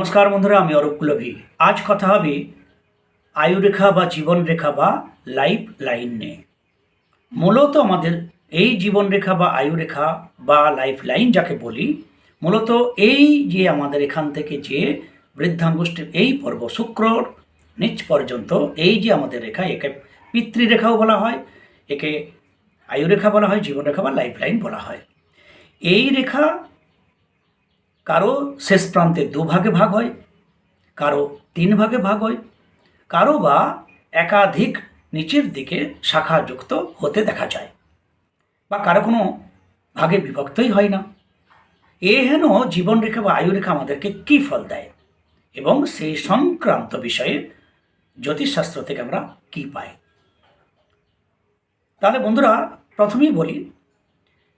নমস্কার বন্ধুরা, আমি অরূপ কুলভি। আজ কথা হবে আয়ুরেখা বা জীবনরেখা বা লাইফ লাইন নিয়ে। মূলত আমাদের এই জীবনরেখা বা আয়ুরেখা বা লাইফ লাইন যাকে বলি, মূলত এই যে আমাদের এখান থেকে যে বৃদ্ধাঙ্গুষ্ঠের এই পর্ব শুক্রর নিচ পর্যন্ত, এই যে আমাদের রেখা, একে পিতৃরেখাও বলা হয়, একে আয়ুরেখা বলা হয়, জীবনরেখা বা লাইফ লাইন বলা হয়। এই রেখা কারও শেষ প্রান্তে দুভাগে ভাগ হয়, কারও তিন ভাগে ভাগ হয়, কারও বা একাধিক নিচের দিকে শাখাযুক্ত হতে দেখা যায়, বা কারও কোনো ভাগে বিভক্তই হয় না। এ হেন জীবনরেখা বা আয়ুরেখা আমাদেরকে কী ফল দেয় এবং সেই সংক্রান্ত বিষয়ে জ্যোতিষশাস্ত্র থেকে আমরা কী পাই? তাহলে বন্ধুরা, প্রথমেই বলি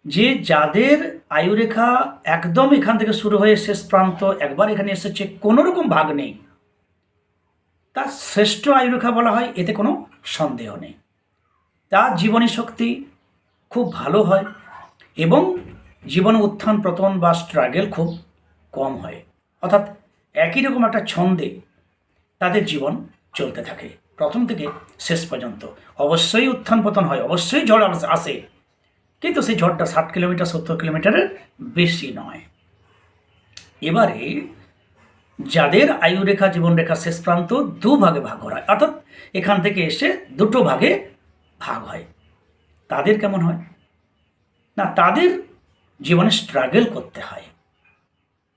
যে যাদের আয়ুরেখা একদম এখান থেকে শুরু হয়ে শেষ প্রান্ত একবার এখানে এসেছে কোনো রকম ভাগ নেই। তার শ্রেষ্ঠ আয়ুরেখা বলা হয়, এতে কোনো সন্দেহ নেই। তার জীবনী শক্তি খুব ভালো হয় এবং জীবন উত্থান পতন বা স্ট্রাগেল খুব কম হয়। অর্থাৎ একই রকম একটা ছন্দে তাদের জীবন চলতে থাকে। প্রথম থেকে শেষ পর্যন্ত। অবশ্যই উত্থান পতন হয়, অবশ্যই ঝড় আস- আসে। কিন্তু সেই ঝড়টা ষাট কিলোমিটার, সত্তর কিলোমিটারের বেশি নয়। এবারে যাদের আয়ুরেখা, জীবনরেখা শেষ প্রান্ত দু ভাগে হয়, অর্থাৎ এখান থেকে এসে দুটো ভাগে ভাগ হয়। তাদের কেমন হয়? না, তাদের জীবনে স্ট্রাগল করতে হয়।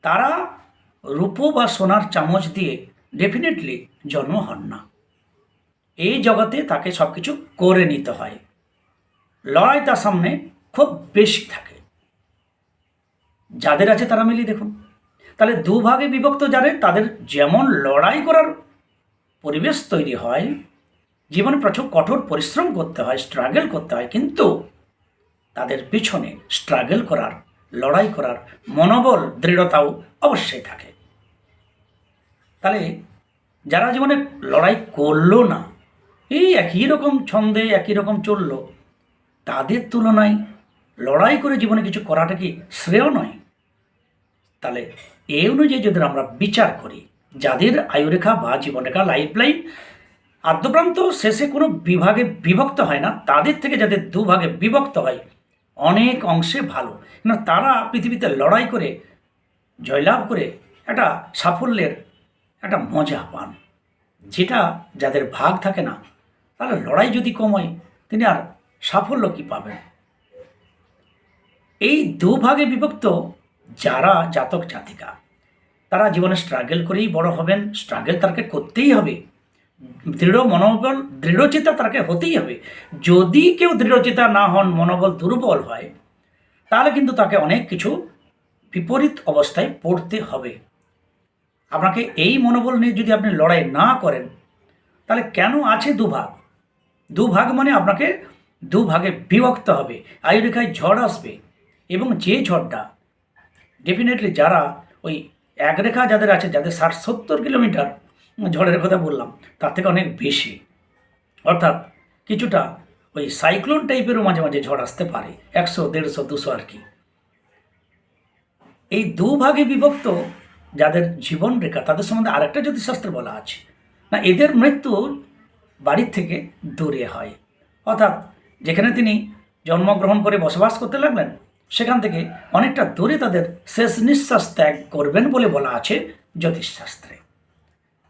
তারা রূপো বা সোনার চামচ দিয়ে ডেফিনেটলি জন্ম হন না। এই জগতে তাকে সব কিছু করে নিতে হয়। লড়াই তার সামনে খুব বেশি থাকে। যাদের আছে তারা মিলিয়ে দেখুন। তাহলে দুভাগে বিভক্ত যাদের, তাদের যেমন লড়াই করার পরিবেশ তৈরি হয়, জীবনে প্রচুর কঠোর পরিশ্রম করতে হয় স্ট্রাগল করতে হয়, কিন্তু তাদের পিছনে স্ট্রাগল করার, লড়াই করার মনোবল, দৃঢ়তাও অবশ্যই থাকে। তাহলে যারা জীবনে লড়াই করল না, এই একই রকম ছন্দে, একই রকম চলল, তাদের তুলনায় লড়াই করে জীবনে কিছু করাটা কি শ্রেয় নয়? তাহলে এই অনুযায়ী যদি আমরা বিচার করি, যাদের আয়ুরেখা বা জীবনরেখা লাইফ লাইন আদ্যপ্রান্ত শেষে কোনো বিভাগে বিভক্ত হয় না, তাদের থেকে যাদের দুভাগে বিভক্ত হয়, অনেক অংশে ভালো। না তারা পৃথিবীতে লড়াই করে, জয়লাভ করে একটা সাফল্যের একটা মজা পান। যেটা যাদের ভাগ থাকে না তাহলে লড়াই যদি কম হয়, তিনি আর সাফল্য কি পাবেন? এই দুভাগে বিভক্ত যারা জাতক জাতিকা, তারা জীবনে স্ট্রাগল করেই বড় হবেন স্ট্রাগল তাকে করতেই হবে। দৃঢ় মনোবল দৃঢ়চিতা তাকে হতেই হবে। যদি কেউ দৃঢ়চিতা না হন, মনোবল দুর্বল হয়, তাহলে কিন্তু তাকে অনেক কিছু বিপরীত অবস্থায় পড়তে হবে। আপনাকে এই মনোবল নিয়ে যদি আপনি লড়াই না করেন, তাহলে কেন আছে দুভাগ? দুভাগ মানে আপনাকে দুভাগে বিভক্ত হবে। আয়ুরেখায় ঝড় আসবে। এবং যে ঝড়টা ডেফিনেটলি যারা ওই এক রেখা যাদের আছে, যাদের ষাট সত্তর কিলোমিটার ঝড়ের কথা বললাম, তার থেকে অনেক বেশি। অর্থাৎ কিছুটা ওই সাইক্লোন টাইপেরও মাঝে মাঝে ঝড় আসতে পারে, একশো, দেড়শো, দুশো আর কি। এই দুভাগে বিভক্ত যাদের জীবন রেখা, তাদের সম্বন্ধে আরেকটা জ্যোতিষশাস্ত্র বলা আছে। না, এদের মৃত্যু বাড়ির থেকে দূরে হয়। অর্থাৎ যেখানে তিনি জন্মগ্রহণ করে বসবাস করতে লাগলেন সেখান থেকে অনেকটা দূরে তাদের শেষ নিঃশ্বাস ত্যাগ করবেন বলে বলা আছে জ্যোতিষশাস্ত্রে।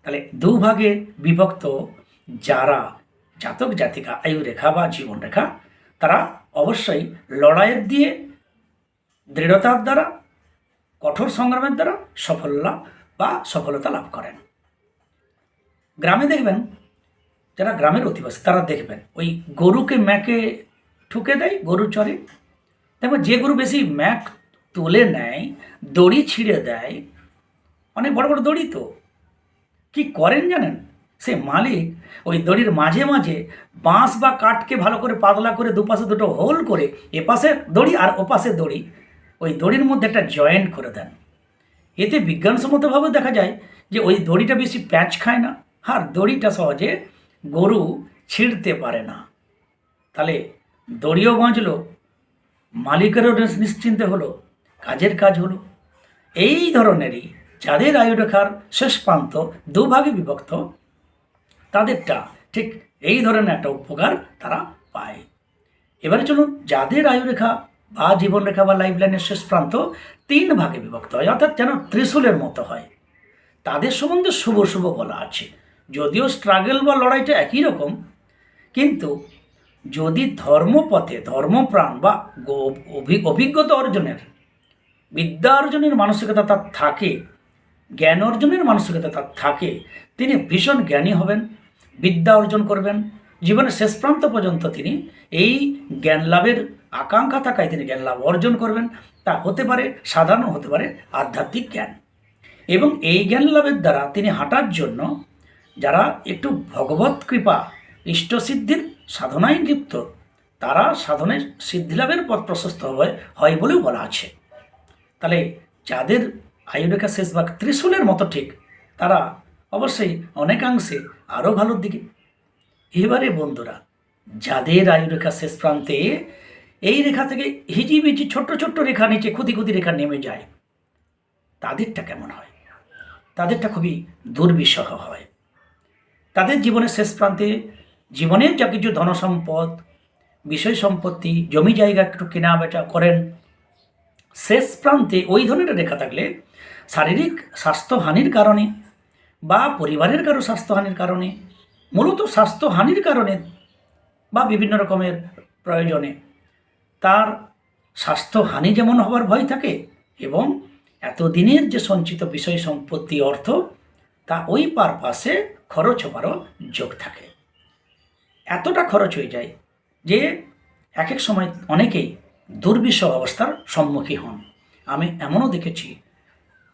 তাহলে দুভাগে বিভক্ত যারা জাতক, জাতিকা, আয়ুরেখা বা জীবনরেখা, তারা অবশ্যই লড়াইয়ের দিয়ে, দৃঢ়তার দ্বারা, কঠোর সংগ্রামের দ্বারা সফলতা বা সফলতা লাভ করেন। গ্রামে দেখবেন, যারা গ্রামের অধিবাসী, তারা দেখবেন ওই গরুকে ম্যাকে ঠুকে দেয়, গরু চরে দেখবেন যে গরু বেশি ম্যাক তুলে নেয়, দড়ি ছিঁড়ে দেয়, অনেক বড় বড় দড়ি তো। কি করেন জানেন? সে মালিক ওই দড়ির মাঝে মাঝে বাঁশ বা কাঠকে ভালো করে পাতলা করে দুপাশে দুটো হোল করে এপাশে দড়ি আর ওপাশে দড়ি ওই দড়ির মধ্যে একটা জয়েন্ট করে দেন। এতে বিজ্ঞানসম্মতভাবে দেখা যায় যে ওই দড়িটা বেশি প্যাচ খায় না আর দড়িটা সহজে গরু ছিঁড়তে পারে না। তাহলে দড়িও বাঁচলো মালিকেরও নিশ্চিন্তে হলো, কাজের কাজ হলো। এই ধরনেরই যাদের আয়ুরেখার শেষ প্রান্ত দুভাগে বিভক্ত, তাদেরটা ঠিক এই ধরনের একটা উপকার তারা পায়। এবারে চলুন, যাদের আয়ুরেখা বা জীবনরেখা বা লাইফ লাইনের শেষ প্রান্ত তিন ভাগে বিভক্ত হয়, অর্থাৎ যেন ত্রিশূলের মতো হয়। তাদের সম্বন্ধে শুভ শুভ বলা আছে। যদিও স্ট্রাগল বা লড়াইটা একই রকম, কিন্তু যদি ধর্মপথে, ধর্মপ্রাণ বা অভিজ্ঞতা অর্জনের, বিদ্যা অর্জনের মানসিকতা তার থাকে, জ্ঞান অর্জনের মানসিকতা তার থাকে, তিনি ভীষণ জ্ঞানী হবেন, বিদ্যা অর্জন করবেন। জীবনের শেষ প্রান্ত পর্যন্ত তিনি এই জ্ঞান লাভের আকাঙ্ক্ষা থাকায় তিনি জ্ঞান লাভ অর্জন করবেন। তা হতে পারে সাধারণ হতে পারে আধ্যাত্মিক জ্ঞান। এবং এই জ্ঞান লাভের দ্বারা তিনি হাঁটার জন্য যারা একটু ভগবত কৃপা ইষ্টসিদ্ধির সাধনায় লিপ্ত। তারা সাধনের সিদ্ধিলাভের পথ প্রশস্ত হয় হয় বলেও বলা আছে। তাহলে যাদের আয়ুরেখা শেষ ভাগ ত্রিশূলের মতো ঠিক, তারা অবশ্যই অনেকাংশে আরও ভালোর দিকে। এবারে বন্ধুরা, যাদের আয়ুরেখা শেষ প্রান্তে এই রেখা থেকে হিজিবিজি ছোট্ট ছোট্ট রেখা নিচে ক্ষুদি ক্ষুদি রেখা নেমে যায়, তাদেরটা কেমন হয়? তাদেরটা খুবই দুর্বিষহ হয়। তাদের জীবনের শেষ প্রান্তে জীবনের যা কিছু ধনসম্পদ, বিষয় সম্পত্তি, জমি জায়গা একটু কেনা বেচা করেন, শেষ প্রান্তে ওই ধরনের রেখা থাকলে শারীরিক স্বাস্থ্যহানির কারণে বা পরিবারের কারও স্বাস্থ্যহানির কারণে, মূলত স্বাস্থ্যহানির কারণে বা বিভিন্ন রকমের প্রয়োজনে তার স্বাস্থ্যহানি যেমন হবার ভয় থাকে এবং এতদিনের যে সঞ্চিত বিষয় সম্পত্তি অর্থ, তা ওই পারপাসে খরচ হবারও যোগ থাকে। এতটা খরচ হয়ে যায় যে এক এক সময় অনেকেই দুর্বিষ অবস্থার সম্মুখীন হন। আমি এমনও দেখেছি,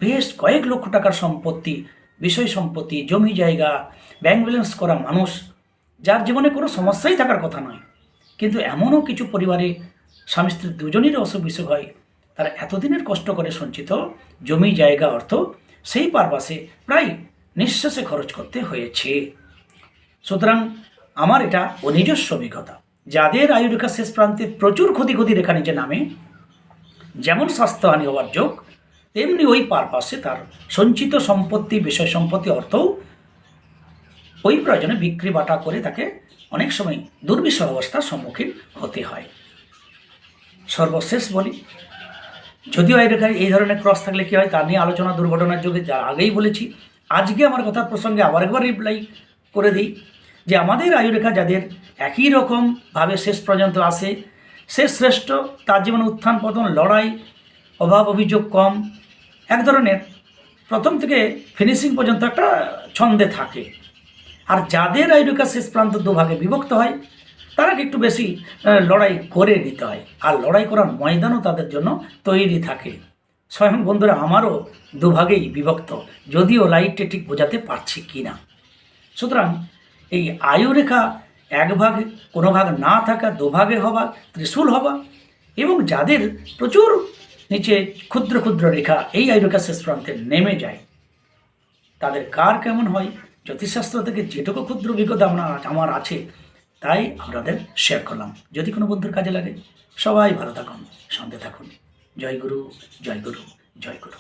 বেশ কয়েক লক্ষ টাকার সম্পত্তি, বিষয় সম্পত্তি, জমি জায়গা ব্যাংক ব্যালেন্স করা মানুষ, যার জীবনে কোনো সমস্যাই থাকার কথা নয়। কিন্তু এমনও কিছু পরিবারে স্বামী স্ত্রী দুজনেরই অসুখ বিসুখ হয়, তারা এতদিনের কষ্ট করে সঞ্চিত জমি, জায়গা, অর্থ সেই পারপাসে প্রায় নিঃশ্বাসে খরচ করতে হয়েছে। সুতরাং আমার এটা ও নিজস্ব অভিজ্ঞতা। যাদের আয়ুরেখা শেষ প্রান্তে প্রচুর ক্ষতি ক্ষতি রেখা নিচে নামে, যেমন স্বাস্থ্যহানি হওয়ার যোগ, তেমনি ওই পারপাসে তার সঞ্চিত সম্পত্তি, বিষয় সম্পত্তি অর্থও ওই প্রয়োজনে বিক্রি বাটা করে তাকে অনেক সময় দুর্বিষহ অবস্থার সম্মুখীন হতে হয়। সর্বশেষ বলি, যদিও রেখায় এই ধরনের ক্রস থাকলে কী হয়, তা নিয়ে আলোচনা দুর্ঘটনার যোগে যা আগেই বলেছি, আজকে আমার কথার প্রসঙ্গে আবার একবার রিপ্লাই করে দিই। যে আমাদের আয়ুরেখা যাদের একই রকমভাবে শেষ পর্যন্ত আসে সে শ্রেষ্ঠ, তার জীবনে উত্থান পতন, লড়াই, অভাব, অভিযোগ কম। এক ধরনের প্রথম থেকে ফিনিশিং পর্যন্ত একটা ছন্দে থাকে। আর যাদের আয়ুরেখা শেষ প্রান্ত দুভাগে বিভক্ত হয়, তারা একটু বেশি লড়াই করে নিতে হয়। আর লড়াই করার ময়দানও তাদের জন্য তৈরি থাকে। স্বয়ং বন্ধুরা, আমারও দুভাগেই বিভক্ত, যদিও লাইটে ঠিক বোঝাতে পারছি কি না সুতরাং এই আয়ুরেখা এক ভাগে, কোনো ভাগ না থাকা দুভাগে হওয়া ত্রিশূল হওয়া এবং যাদের প্রচুর নিচে ক্ষুদ্র ক্ষুদ্র রেখা এই আয়ুরেখা শেষ প্রান্তে নেমে যায়, তাদের কার কেমন হয়? জ্যোতিষশাস্ত্র থেকে যেটুকু ক্ষুদ্র অভিজ্ঞতা আমরা আমার আছে, তাই আপনাদের শেয়ার করলাম। যদি কোনো বন্ধুর কাজে লাগে, সবাই ভালো থাকুন সঙ্গে থাকুন। জয় গুরু জয় গুরু জয় গুরু।